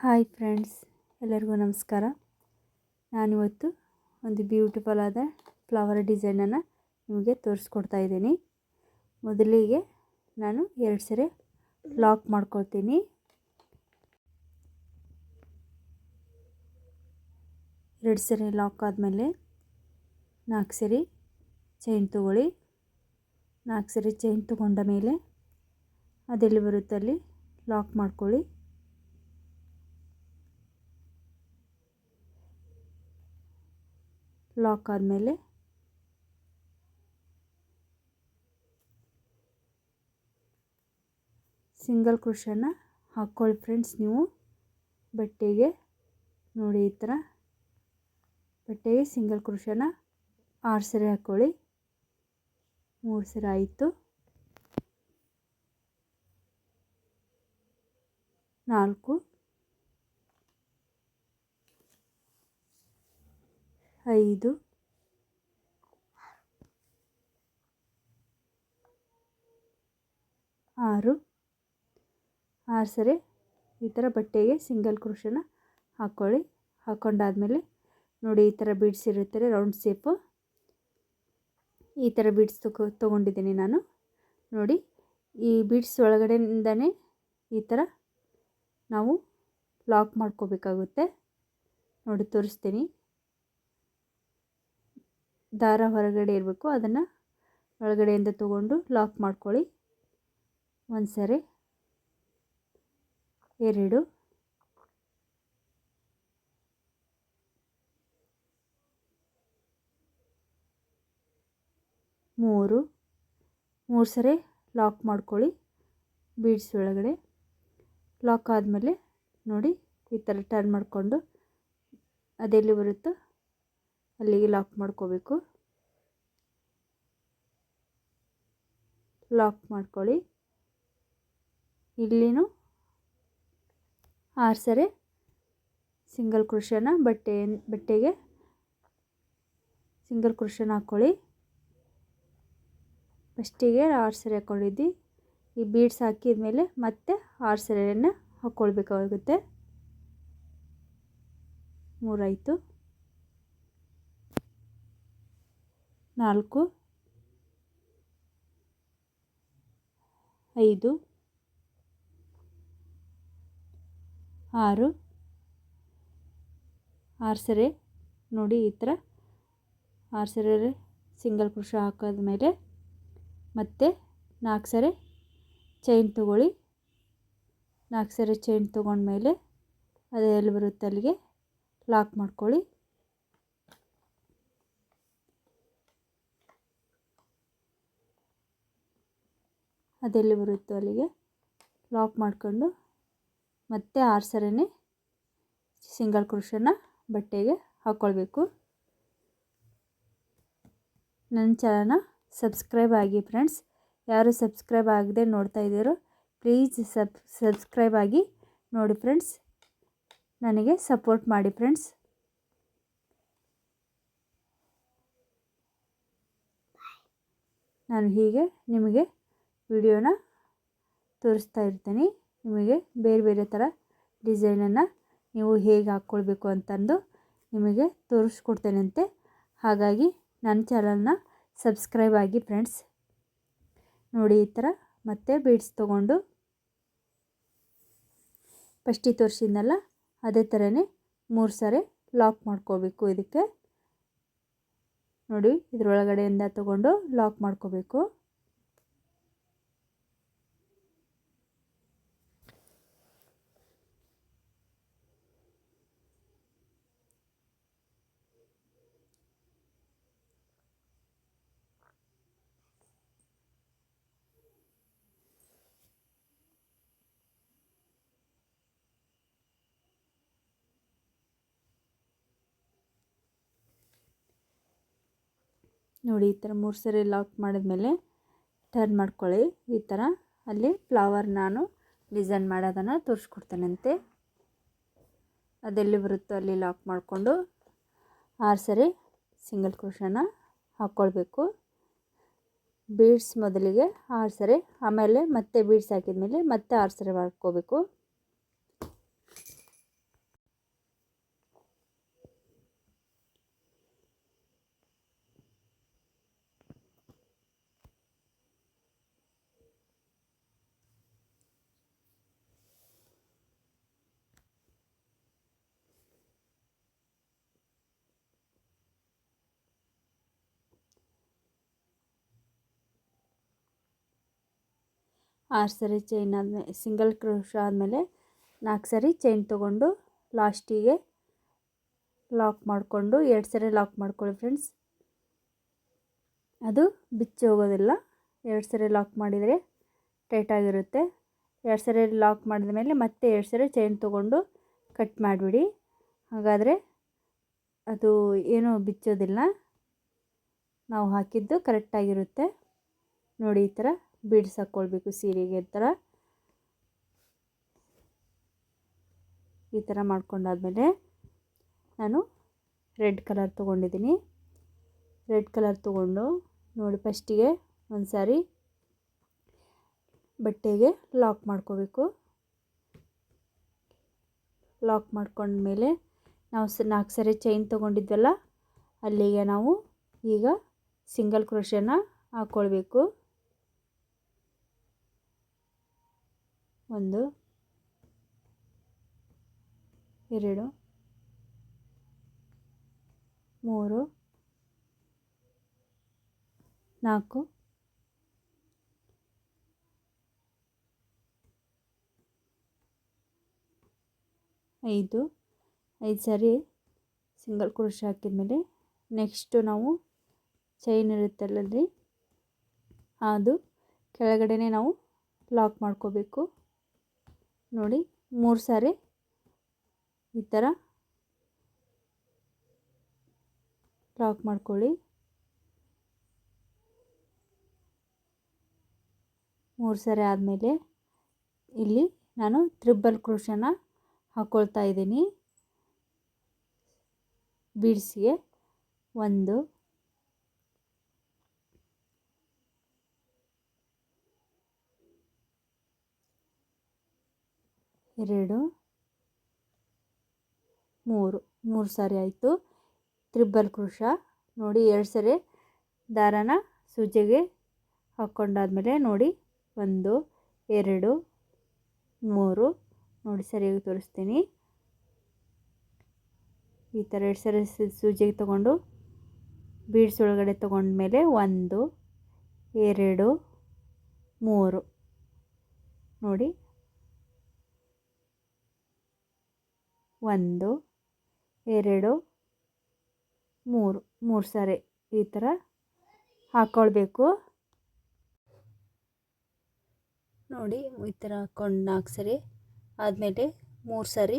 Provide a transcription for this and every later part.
Hi friends, ಎಲ್ಲರಿಗೂ ನಮಸ್ಕಾರ. ನಾನಿವತ್ತು ಒಂದು ಬ್ಯೂಟಿಫುಲ್ ಆದ ಫ್ಲವರ್ ಡಿಸೈನನ್ನು ನಿಮಗೆ ತೋರಿಸ್ಕೊಡ್ತಾ ಇದ್ದೀನಿ. ಮೊದಲಿಗೆ ನಾನು ಎರಡು ಸರಿ ಲಾಕ್ ಮಾಡ್ಕೊಳ್ತೀನಿ. ಎರಡು ಸರಿ ಲಾಕ್ ಆದಮೇಲೆ ನಾಲ್ಕು ಸರಿ ಚೈನ್ ತೊಗೊಳ್ಳಿ. ನಾಲ್ಕು ಸರಿ ಚೈನ್ ತೊಗೊಂಡ ಮೇಲೆ ಅದೆಲ್ಲಿ ಬರುತ್ತಲ್ಲಿ ಲಾಕ್ ಮಾಡ್ಕೊಳ್ಳಿ. ಲಾಕ್ ಆದಮೇಲೆ ಸಿಂಗಲ್ ಕ್ರೋಶನ ಹಾಕ್ಕೊಳ್ಳಿ ಫ್ರೆಂಡ್ಸ್ ನೀವು. ಬಟ್ಟೆಗೆ ನೋಡಿ ಈ ಥರ. ಬಟ್ಟೆಗೆ ಸಿಂಗಲ್ ಕ್ರೋಶನ ಆರು ಸರಿ ಹಾಕ್ಕೊಳ್ಳಿ ಮೂರು ಸರಿ ಆಯಿತು. ನಾಲ್ಕು ಐದು. ಆರು. ಆರು ಸರಿ. ಈ ಥರ ಬಟ್ಟೆಗೆ ಸಿಂಗಲ್ ಕ್ರೋಶನ ಹಾಕ್ಕೊಳ್ಳಿ ಹಾಕ್ಕೊಂಡಾದ್ಮೇಲೆ ನೋಡಿ ಈ ಥರ ಬೀಡ್ಸ್ ಇರುತ್ತಾರೆ ರೌಂಡ್ ಶೇಪು ಈ ಥರ ಬೀಡ್ಸ್ ತಗೊ ತೊಗೊಂಡಿದ್ದೀನಿ ನಾನು. ನೋಡಿ, ಈ ಬೀಡ್ಸ್ ಒಳಗಡೆಯಿಂದನೇ ಈ ಥರ ನಾವು ಲಾಕ್ ಮಾಡ್ಕೋಬೇಕಾಗುತ್ತೆ. ನೋಡಿ, ತೋರಿಸ್ತೀನಿ. ದಾರ ಹೊರಗಡೆ ಇರಬೇಕು. ಅದನ್ನು ಒಳಗಡೆಯಿಂದ ತಗೊಂಡು ಲಾಕ್ ಮಾಡ್ಕೊಳ್ಳಿ. ಒಂದು ಸರಿ ಎರಡು. ಮೂರು. ಮೂರು ಸರಿ ಲಾಕ್ ಮಾಡ್ಕೊಳ್ಳಿ. ಬೀಡ್ಸ್ ಒಳಗಡೆ. ಲಾಕ್ ಆದಮೇಲೆ ನೋಡಿ ಈ ಥರ ಟರ್ನ್ ಮಾಡಿಕೊಂಡು ಅದೆಲ್ಲಿ ಬರುತ್ತೋ ಅಲ್ಲಿಗೆ ಲಾಕ್ ಮಾಡ್ಕೋಬೇಕು. ಲಾಕ್ ಮಾಡ್ಕೊಳ್ಳಿ. ಇಲ್ಲಿನೂ ಆರು ಸರಿ ಸಿಂಗಲ್ ಕ್ರೋಶನ ಬಟ್ಟೆ, ಬಟ್ಟೆಗೆ ಸಿಂಗಲ್ ಕ್ರೋಶನ್ ಹಾಕ್ಕೊಳ್ಳಿ ಫಸ್ಟಿಗೆ ಸರಿ ಹಾಕ್ಕೊಂಡಿದ್ದಿ ಈ ಬೀಡ್ಸ್ ಹಾಕಿದ ಮೇಲೆ ಮತ್ತೆ ಆರು ಸರಿಯನ್ನು ಹಾಕ್ಕೊಳ್ಬೇಕಾಗುತ್ತೆ. ಮೂರಾಯಿತು. ನಾಲ್ಕು, ಐದು, ಆರು. ಆರು ಸರಿ ನೋಡಿ ಈ ಥರ. ಆರು ಸಿಂಗಲ್ ಕ್ರೋಶ ಹಾಕೋದ ಮೇಲೆ ಮತ್ತೆ ನಾಲ್ಕು ಸರಿ ಚೈನ್ ತೊಗೊಳ್ಳಿ. ನಾಲ್ಕು ಸರಿ ಚೈನ್ ತೊಗೊಂಡ್ಮೇಲೆ ಅದು ಎಲ್ಲಿ ಬರುತ್ತೆ ಅಲ್ಲಿಗೆ ಲಾಕ್ ಮಾಡ್ಕೊಳ್ಳಿ. ಅದೆಲ್ಲಿ ಬರುತ್ತೋ ಅಲ್ಲಿಗೆ. ಲಾಕ್ ಮಾಡಿಕೊಂಡು ಮತ್ತೆ ಆರು ಸಿಂಗಲ್ ಕ್ರೋಶನ ಬಟ್ಟೆಗೆ ಹಾಕ್ಕೊಳ್ಬೇಕು ನನ್ನ ಚಾನಲ್ನ ಸಬ್ಸ್ಕ್ರೈಬ್ ಆಗಿ ಫ್ರೆಂಡ್ಸ್ ಯಾರು ಸಬ್ಸ್ಕ್ರೈಬ್ ಆಗದೆ ನೋಡ್ತಾ ಇದ್ದೀರೋ ಪ್ಲೀಸ್ ಸಬ್, ಸಬ್ಸ್ಕ್ರೈಬ್ ಆಗಿ ನೋಡಿ ಫ್ರೆಂಡ್ಸ್ ನನಗೆ ಸಪೋರ್ಟ್ ಮಾಡಿ ಫ್ರೆಂಡ್ಸ್ ನಾನು ಹೀಗೆ ನಿಮಗೆ ವಿಡಿಯೋನ ತೋರಿಸ್ತಾ ಇರ್ತೀನಿ. ನಿಮಗೆ ಬೇರೆ ಬೇರೆ ಥರ ಡಿಸೈನನ್ನು ನೀವು ಹೇಗೆ ಹಾಕ್ಕೊಳ್ಬೇಕು ಅಂತಂದು ನಿಮಗೆ ತೋರಿಸ್ಕೊಡ್ತೇನಂತೆ. ಹಾಗಾಗಿ ನನ್ನ ಚಾನಲ್ನ ಸಬ್ಸ್ಕ್ರೈಬ್ ಆಗಿ ಫ್ರೆಂಡ್ಸ್. ನೋಡಿ ಈ ಥರ ಮತ್ತೆ ಬೀಡ್ಸ್ ತೊಗೊಂಡು ಫಸ್ಟಿಗೆ ತೋರಿಸಿದ್ನಲ್ಲ, ಅದೇ ಥರನೇ ಮೂರು ಸಾರಿ ಲಾಕ್ ಮಾಡ್ಕೋಬೇಕು ಇದಕ್ಕೆ. ನೋಡಿ ಇದರೊಳಗಡೆಯಿಂದ ತಗೊಂಡು ಲಾಕ್ ಮಾಡ್ಕೋಬೇಕು. ನೋಡಿ, ಈ ಥರ ಮೂರು ಸರಿ ಲಾಕ್ ಮಾಡಿದ್ಮೇಲೆ ಟರ್ನ್ ಮಾಡ್ಕೊಳ್ಳಿ. ಈ ಥರ ಅಲ್ಲಿ ಫ್ಲವರ್ ನಾನು ಡಿಸೈನ್ ಮಾಡೋದನ್ನು ತೋರಿಸ್ಕೊಡ್ತೇನಂತೆ. ಅದೆಲ್ಲಿ ಬರುತ್ತೋ ಅಲ್ಲಿ ಲಾಕ್ ಮಾಡಿಕೊಂಡು ಆರು ಸರಿ ಸಿಂಗಲ್ ಕ್ರೋಶನ ಹಾಕ್ಕೊಳ್ಬೇಕು. ಬೀಡ್ಸ್ ಮೊದಲಿಗೆ ಆರು ಸರಿ, ಆಮೇಲೆ ಮತ್ತೆ ಬೀಡ್ಸ್ ಹಾಕಿದ್ಮೇಲೆ ಮತ್ತೆ ಆರು ಸರಿ ಮಾಡ್ಕೋಬೇಕು ಆರು ಸರಿ ಚೈನ್ ಆದಮೇಲೆ ಸಿಂಗಲ್ ಕ್ರೋಶ ಆದಮೇಲೆ ನಾಲ್ಕು ಸರಿ ಚೈನ್ ತೊಗೊಂಡು ಲಾಸ್ಟಿಗೆ ಲಾಕ್ ಮಾಡಿಕೊಂಡು ಎರಡು ಸರಿ ಲಾಕ್ ಮಾಡ್ಕೊಳ್ಳಿ ಫ್ರೆಂಡ್ಸ್ ಅದು ಬಿಚ್ಚಿ ಹೋಗೋದಿಲ್ಲ. ಎರಡು ಸರಿ ಲಾಕ್ ಮಾಡಿದರೆ ಟೈಟಾಗಿರುತ್ತೆ ಎರಡು ಸರಿ ಲಾಕ್ ಮಾಡಿದ ಮೇಲೆ ಮತ್ತೆ ಎರಡು ಸರಿ ಚೈನ್ ತೊಗೊಂಡು ಕಟ್ ಮಾಡಿಬಿಡಿ. ಹಾಗಾದರೆ ಅದು ಏನೂ ಬಿಚ್ಚೋದಿಲ್ಲ. ನಾವು ಹಾಕಿದ್ದು ಕರೆಕ್ಟಾಗಿರುತ್ತೆ ನೋಡಿ ಈ ಥರ. ಬೀಡ್ಸ್ ಹಾಕ್ಕೊಳ್ಬೇಕು ಸೀರೆಗೆ ಥರ. ಈ ಥರ ಮಾಡ್ಕೊಂಡಾದಮೇಲೆ ನಾನು ರೆಡ್ ಕಲರ್ ತೊಗೊಂಡಿದ್ದೀನಿ. ರೆಡ್ ಕಲರ್ ತೊಗೊಂಡು ನೋಡಿ ಫಸ್ಟಿಗೆ ಒಂದು ಸಾರಿ ಬಟ್ಟೆಗೆ ಲಾಕ್ ಮಾಡ್ಕೋಬೇಕು. ಲಾಕ್ ಮಾಡ್ಕೊಂಡ್ಮೇಲೆ ನಾವು ಸ ನಾಲ್ಕು ಸರಿ ಚೈನ್ ತೊಗೊಂಡಿದ್ವಲ್ಲ ಅಲ್ಲಿಗೆ ನಾವು ಈಗ ಸಿಂಗಲ್ ಕ್ರೋಶನ ಹಾಕ್ಕೊಳ್ಬೇಕು ಒಂದು, ಎರಡು, ಮೂರು, ನಾಲ್ಕು, ಐದು. ಐದು ಸಾರಿ ಸಿಂಗಲ್ ಕ್ರೋಶ ಹಾಕಿದ್ಮೇಲೆ ನೆಕ್ಸ್ಟು ನಾವು ಚೈನ್ ಇರುತ್ತಲ್ಲರಿ ಅದು ಕೆಳಗಡೆನೇ ನಾವು ಲಾಕ್ ಮಾಡ್ಕೋಬೇಕು. ನೋಡಿ, ಮೂರು ಸಾರಿ ಈ ಥರ ಲಾಕ್ ಮಾಡ್ಕೊಳ್ಳಿ. ಮೂರು ಸಾರಿ ಆದಮೇಲೆ ಇಲ್ಲಿ ನಾನು ತ್ರಿಬಲ್ ಕ್ರೋಶನ ಹಾಕ್ಕೊಳ್ತಾ ಇದ್ದೀನಿ. ಬೀಡ್ಸ್ಗೆ ಒಂದು ಎರಡು, ಮೂರು. ಮೂರು ಸಾರಿ ಆಯಿತು. ತ್ರಿಬ್ಬಲ್ ಕ್ರೋಶ ನೋಡಿ, ಎರಡು ಸರಿ ದಾರಾನ ಸೂಜಿಗೆ ಹಾಕ್ಕೊಂಡಾದ್ಮೇಲೆ ನೋಡಿ, ಒಂದು, ಎರಡು, ಮೂರು. ನೋಡಿ, ಸರಿಯಾಗಿ ತೋರಿಸ್ತೀನಿ. ಈ ಥರ ಎರಡು ಸರಿ ಸೂಜಿಗೆ ತೊಗೊಂಡು, ಬೀಡ್ಸ್ ಒಳಗಡೆ ತೊಗೊಂಡ್ಮೇಲೆ ಒಂದು, ಎರಡು, ಮೂರು. ನೋಡಿ ಒಂದು, ಎರಡು, ಮೂರು. ಮೂರು ಸಾರಿ ಈ ಥರ ಹಾಕ್ಕೊಳ್ಬೇಕು ನೋಡಿ, ಈ ಥರ ಹಾಕ್ಕೊಂಡು ನಾಲ್ಕು ಸರಿ ಆದಮೇಲೆ ಮೂರು ಸಾರಿ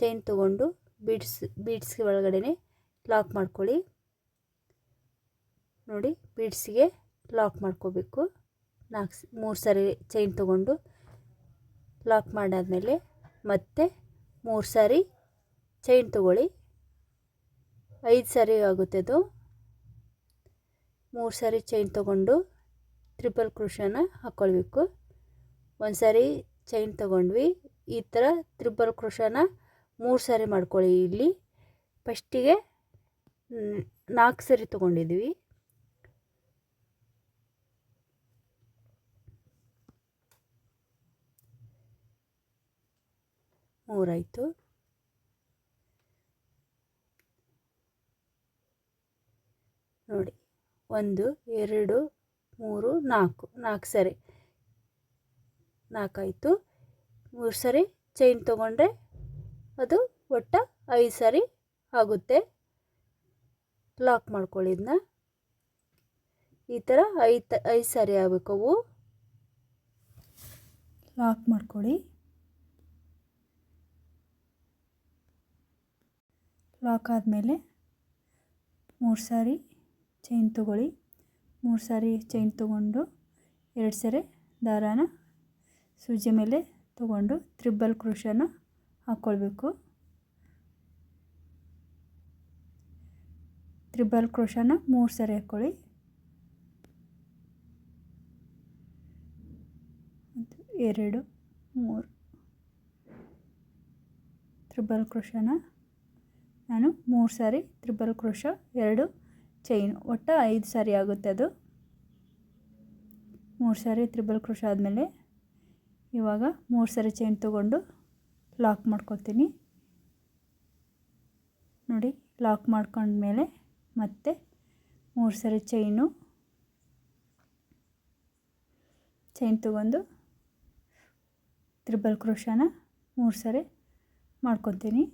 ಚೈನ್ ತೊಗೊಂಡು ಬೀಡ್ಸ್, ಬೀಡ್ಸ್ಗೆ ಒಳಗಡೆ ಲಾಕ್ ಮಾಡ್ಕೊಳ್ಳಿ. ನೋಡಿ, ಬೀಡ್ಸ್ಗೆ ಲಾಕ್ ಮಾಡ್ಕೋಬೇಕು. ನಾಲ್ಕು, ಮೂರು ಸಾರಿ ಚೈನ್ ತೊಗೊಂಡು ಲಾಕ್ ಮಾಡಾದಮೇಲೆ ಮತ್ತೆ ಮೂರು ಸಾರಿ ಚೈನ್ ತಗೊಳ್ಳಿ. ಐದು ಸಾರಿ ಆಗುತ್ತೆ ಅದು ಮೂರು ಸಾರಿ ಚೈನ್ ತಗೊಂಡು ತ್ರಿಪಲ್ ಕ್ರೋಶನ ಹಾಕ್ಕೊಳ್ಬೇಕು ಒಂದು ಸಾರಿ ಚೈನ್ ತಗೊಂಡ್ವಿ. ಈ ಥರ ತ್ರಿಬಲ್ ಕ್ರೋಶನ ಮೂರು ಸಾರಿ ಮಾಡ್ಕೊಳ್ಳಿ ಇಲ್ಲಿ. ಫಸ್ಟಿಗೆ ನಾಲ್ಕು ಸರಿ ತೊಗೊಂಡಿದ್ವಿ. ಮೂರಾಯಿತು. ನೋಡಿ, ಒಂದು, ಎರಡು, ಮೂರು, ನಾಲ್ಕು ನಾಲ್ಕು ಸರಿ. ನಾಲ್ಕಾಯಿತು. ಮೂರು ಸರಿ ಚೈನ್ ತೊಗೊಂಡ್ರೆ ಅದು ಒಟ್ಟ ಐದು ಸರಿ ಆಗುತ್ತೆ. ಲಾಕ್ ಮಾಡ್ಕೊಳ್ಳಿ ಇದನ್ನ ಈ ಥರ ಐದು ಐದು ಸರಿ ಆಗಬೇಕು ಅವು. ಲಾಕ್ ಮಾಡ್ಕೊಳ್ಳಿ. ಲಾಕ್ ಆದಮೇಲೆ ಮೂರು ಸಾರಿ ಚೈನ್ ತೊಗೊಳ್ಳಿ. ಮೂರು ಸಾರಿ ಚೈನ್ ತೊಗೊಂಡು ಎರಡು ಸರಿ ದಾರಾನ ಸೂಜಿ ಮೇಲೆ ತಗೊಂಡು ತ್ರಿಬಲ್ ಕ್ರೋಶನ ಹಾಕ್ಕೊಳ್ಬೇಕು ತ್ರಿಬಲ್ ಕ್ರೋಶನ ಮೂರು ಸರಿ ಹಾಕ್ಕೊಳ್ಳಿ ಎರಡು, ಮೂರು. ತ್ರಿಬಲ್ ಕ್ರೋಶನ ನಾನು ಮೂರು ಸಾರಿ ತ್ರಿಬಲ್ ಕ್ರೋಶ, ಎರಡು ಚೈನ್, ಒಟ್ಟು ಐದು ಸಾರಿ ಆಗುತ್ತೆ ಅದು. ಮೂರು ಸಾರಿ ತ್ರಿಬಲ್ ಕ್ರೋಶ ಆದಮೇಲೆ ಇವಾಗ ಮೂರು ಸಾರಿ ಚೈನ್ ತೊಗೊಂಡು ಲಾಕ್ ಮಾಡ್ಕೊತೀನಿ. ನೋಡಿ, ಲಾಕ್ ಮಾಡ್ಕೊಂಡ್ಮೇಲೆ ಮತ್ತೆ ಮೂರು ಸಾರಿ ಚೈನು, ಚೈನ್ ತೊಗೊಂಡು ತ್ರಿಬಲ್ ಕ್ರೋಶನ ಮೂರು ಸಾರಿ ಮಾಡ್ಕೊತೀನಿ.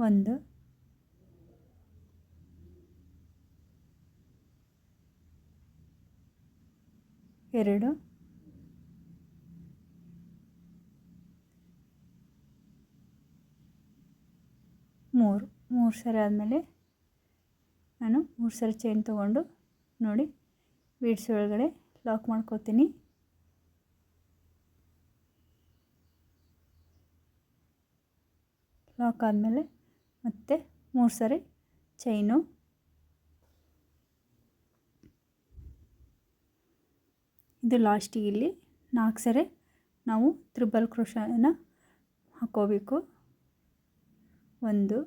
ಒಂದು. ಎರಡು. ಮೂರು. ಮೂರು ಸರಿ ಆದಮೇಲೆ ನಾನು ಮೂರು ಸರಿ ಚೈನ್ ತೊಗೊಂಡು ನೋಡಿ ಬೀಡ್ಸ್ ಒಳಗಡೆ ಲಾಕ್ ಮಾಡ್ಕೋತೀನಿ. ಲಾಕ್ ಆದಮೇಲೆ ಮತ್ತೆ ಮೂರು ಸರಿ ಚೈನು ಇದು ಲಾಸ್ಟಿಗೆ ಇಲ್ಲಿ ನಾಲ್ಕು ಸರಿ ನಾವು ತ್ರಿಬಲ್ ಕ್ರೋಶನ ಹಾಕೋಬೇಕು. ಒಂದು.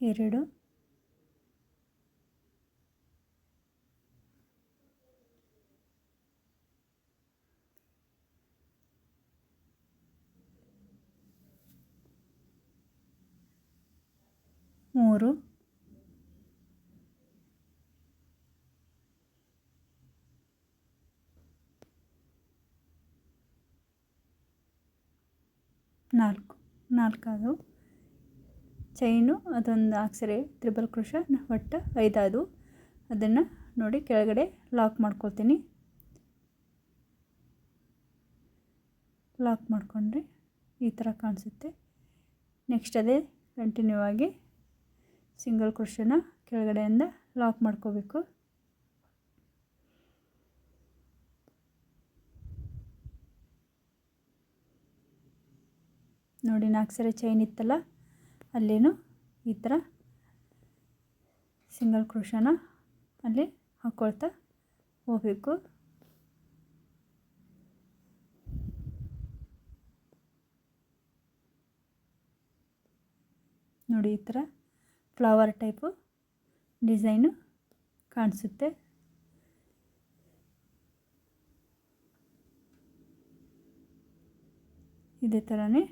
ಎರಡು. ಮೂರು. ನಾಲ್ಕು. ನಾಲ್ಕಾದವು ಚೈನು, ಅದೊಂದು ಅಕ್ಷರೆ ತ್ರಿಬಲ್ ಕೃಷ ಒಟ್ಟು ಐದಾದವು ಅದನ್ನು ನೋಡಿ ಕೆಳಗಡೆ ಲಾಕ್ ಮಾಡ್ಕೊಳ್ತೀನಿ. ಲಾಕ್ ಮಾಡಿಕೊಂಡ್ರೆ ಈ ಥರ ಕಾಣಿಸುತ್ತೆ. ನೆಕ್ಸ್ಟ್ ಅದೇ ಕಂಟಿನ್ಯೂ ಆಗಿ ಸಿಂಗಲ್ ಕ್ರೋಶನ ಕೆಳಗಡೆಯಿಂದ ಲಾಕ್ ಮಾಡ್ಕೋಬೇಕು. ನೋಡಿ ನಾಲ್ಕು ಸರಿ ಚೈನ್ ಇತ್ತಲ್ಲ, ಅಲ್ಲೇನು ಈ ಥರ ಸಿಂಗಲ್ ಕ್ರೋಶನ ಅಲ್ಲಿ ಹಾಕ್ಕೊಳ್ತಾ ಹೋಗಬೇಕು. ನೋಡಿ ಈ ಥರ ಫ್ಲವರ್ ಟೈಪು ಡಿಸೈನು ಕಾಣಿಸುತ್ತೆ. ಇದೇ ಥರನೇ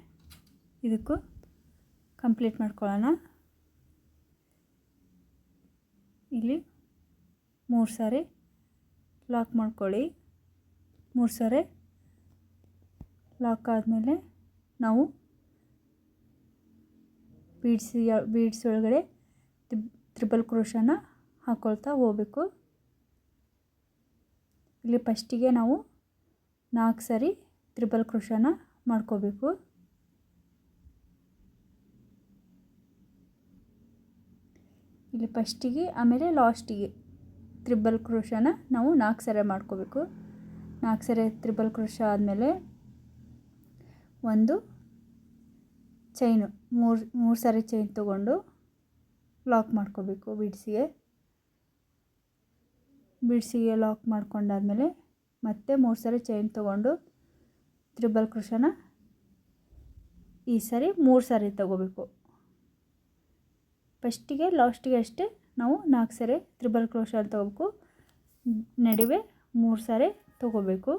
ಇದಕ್ಕೂ ಕಂಪ್ಲೀಟ್ ಮಾಡ್ಕೊಳ್ಳೋಣ. ಇಲ್ಲಿ ಮೂರು ಸಾರಿ ಲಾಕ್ ಮಾಡ್ಕೊಳ್ಳಿ. ಮೂರು ಸಾರಿ ಲಾಕ್ ಆದಮೇಲೆ ನಾವು ಬೀಡ್ಸ್ ಬೀಡ್ಸ್ ಒಳಗಡೆ ತ್ರಿಬಲ್ ಕ್ರೋಶನ ಹಾಕ್ಕೊಳ್ತಾ ಹೋಗಬೇಕು. ಇಲ್ಲಿ ಫಸ್ಟಿಗೆ ನಾವು ನಾಲ್ಕು ಸರಿ ತ್ರಿಬಲ್ ಕ್ರೋಶನ ಮಾಡ್ಕೋಬೇಕು. ಇಲ್ಲಿ ಫಸ್ಟಿಗೆ ಆಮೇಲೆ ಲಾಸ್ಟಿಗೆ ತ್ರಿಬಲ್ ಕ್ರೋಶನ ನಾವು ನಾಲ್ಕು ಸರಿ ಮಾಡ್ಕೋಬೇಕು. ನಾಲ್ಕು ಸರಿ ತ್ರಿಬಲ್ ಕ್ರೋಶ ಆದಮೇಲೆ ಒಂದು ಚೈನು ಮೂರು ಮೂರು ಸಾರಿ ಚೈನ್ ತೊಗೊಂಡು ಲಾಕ್ ಮಾಡ್ಕೋಬೇಕು ಬಿಡ್ಸಿಗೆ. ಬಿಡ್ಸಿಗೆ ಲಾಕ್ ಮಾಡ್ಕೊಂಡಾದ್ಮೇಲೆ ಮತ್ತೆ ಮೂರು ಸಾರಿ ಚೈನ್ ತೊಗೊಂಡು ತ್ರಿಬಲ್ ಕೃಷನ ಈ ಸಾರಿ ಮೂರು ಸಾರಿ ತೊಗೋಬೇಕು. ಫಸ್ಟಿಗೆ ಲಾಸ್ಟಿಗೆ ಅಷ್ಟೇ ನಾವು ನಾಲ್ಕು ಸಾರಿ ತ್ರಿಬಲ್ ಕ್ರೋಶ ತೊಗೋಬೇಕು. ನಡುವೆ ಮೂರು ಸಾರಿ ತೊಗೋಬೇಕು.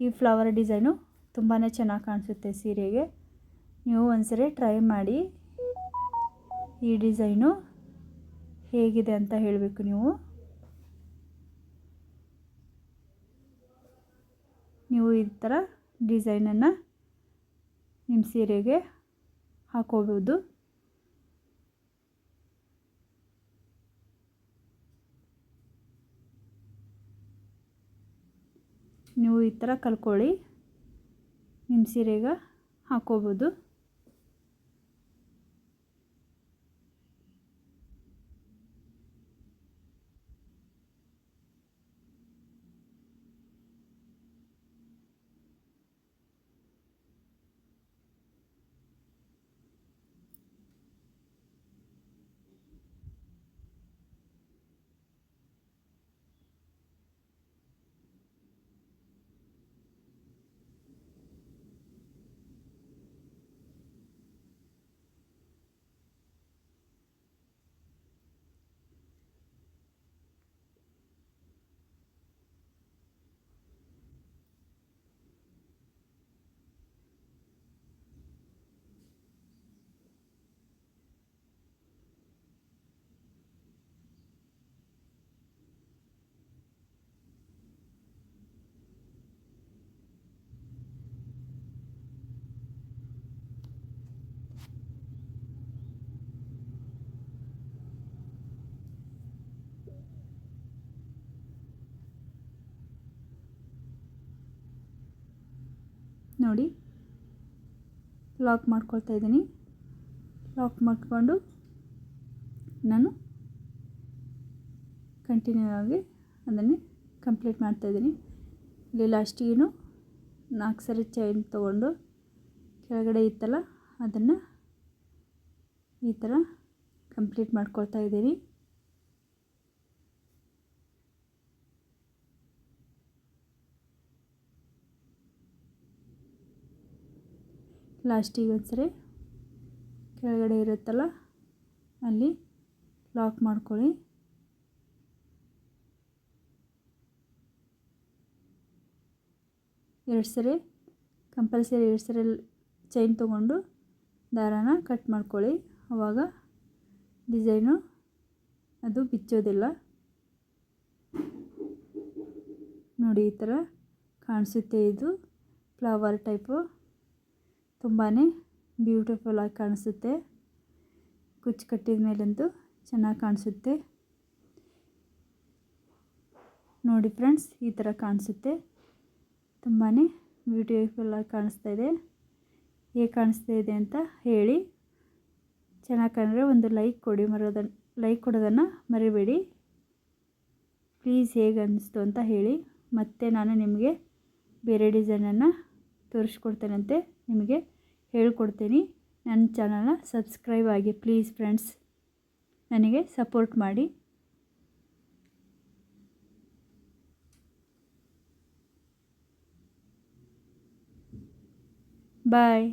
ಈ ಫ್ಲವರ್ ಡಿಸೈನು ತುಂಬಾ ಚೆನ್ನಾಗಿ ಕಾಣಿಸುತ್ತೆ ಸೀರೆಗೆ. ನೀವು ಒಂದ್ಸರಿ ಟ್ರೈ ಮಾಡಿ. ಈ ಡಿಸೈನು ಹೇಗಿದೆ ಅಂತ ಹೇಳಬೇಕು ನೀವು. ನೀವು ಈ ಥರ ಡಿಸೈನನ್ನು ನಿಮ್ಮ ಸೀರೆಗೆ ಹಾಕೋಬೋದು. ನೀವು ಈ ಥರ ಕಲ್ಕೊಳ್ಳಿ. ನಿಮ್ಮ ಸೀರೆಗೆ ಹಾಕೋಬೋದು. ನೋಡಿ. ಲಾಕ್ ಮಾಡ್ಕೊಳ್ತಾ ಇದ್ದೀನಿ. ಲಾಕ್ ಮಾಡಿಕೊಂಡು ನಾನು ಕಂಟಿನ್ಯೂ ಆಗಿ ಅದನ್ನೇ ಕಂಪ್ಲೀಟ್ ಮಾಡ್ತಾಯಿದ್ದೀನಿ ಇಲ್ಲಿ ಲಾಸ್ಟಿಗೂ ನಾಲ್ಕು ಸರಿ ಚೈನ್ ತೊಗೊಂಡು ಕೆಳಗಡೆ ಇತ್ತಲ್ಲ, ಅದನ್ನು ಈ ಥರ ಕಂಪ್ಲೀಟ್ ಮಾಡ್ಕೊಳ್ತಾ ಇದ್ದೀನಿ. ಲಾಸ್ಟಿಗೆ ಒಂದ್ಸರಿ ಕೆಳಗಡೆ ಇರುತ್ತಲ್ಲ, ಅಲ್ಲಿ ಲಾಕ್ ಮಾಡ್ಕೊಳ್ಳಿ. ಎರಡು ಸರಿ ಕಂಪಲ್ಸರಿ ಎರಡು ಸರಿ ಚೈನ್ ತೊಗೊಂಡು ದಾರಾನ ಕಟ್ ಮಾಡ್ಕೊಳ್ಳಿ. ಆವಾಗ ಡಿಸೈನು ಅದು ಬಿಚ್ಚೋದಿಲ್ಲ. ನೋಡಿ ಈ ಥರ ಕಾಣಿಸುತ್ತೆ ಇದು ಫ್ಲವರ್ ಟೈಪು ತುಂಬಾ ಬ್ಯೂಟಿಫುಲ್ಲಾಗಿ ಕಾಣಿಸುತ್ತೆ. ಕುಚ್ಚು ಕಟ್ಟಿದ ಮೇಲಂತೂ ಚೆನ್ನಾಗಿ ಕಾಣಿಸುತ್ತೆ. ನೋಡಿ ಫ್ರೆಂಡ್ಸ್ ಈ ಥರ ಕಾಣಿಸುತ್ತೆ. ತುಂಬಾ ಬ್ಯೂಟಿಫುಲ್ಲಾಗಿ ಕಾಣಿಸ್ತಾ ಇದೆ. ಹೇಗೆ ಕಾಣಿಸ್ತಾ ಇದೆ ಅಂತ ಹೇಳಿ. ಚೆನ್ನಾಗಿ ಕಂಡ್ರೆ ಒಂದು ಲೈಕ್ ಕೊಡಿ ಮರೋದನ್ನು ಲೈಕ್ ಕೊಡೋದನ್ನು ಮರಿಬೇಡಿ. ಪ್ಲೀಸ್ ಹೇಗೆ ಅನ್ನಿಸ್ತು ಅಂತ ಹೇಳಿ. ಮತ್ತೆ ನಾನು ನಿಮಗೆ ಬೇರೆ ಡಿಸೈನನ್ನು ತೋರಿಸ್ಕೊಡ್ತೇನಂತೆ ನಿಮಗೆ. ಹೇಳ್ಕೊಡ್ತೀನಿ. ನನ್ನ ಚಾನಲ್ನ ಸಬ್ಸ್ಕ್ರೈಬ್ ಆಗಿ ಪ್ಲೀಸ್ ಫ್ರೆಂಡ್ಸ್. ನನಗೆ ಸಪೋರ್ಟ್ ಮಾಡಿ. ಬಾಯ್.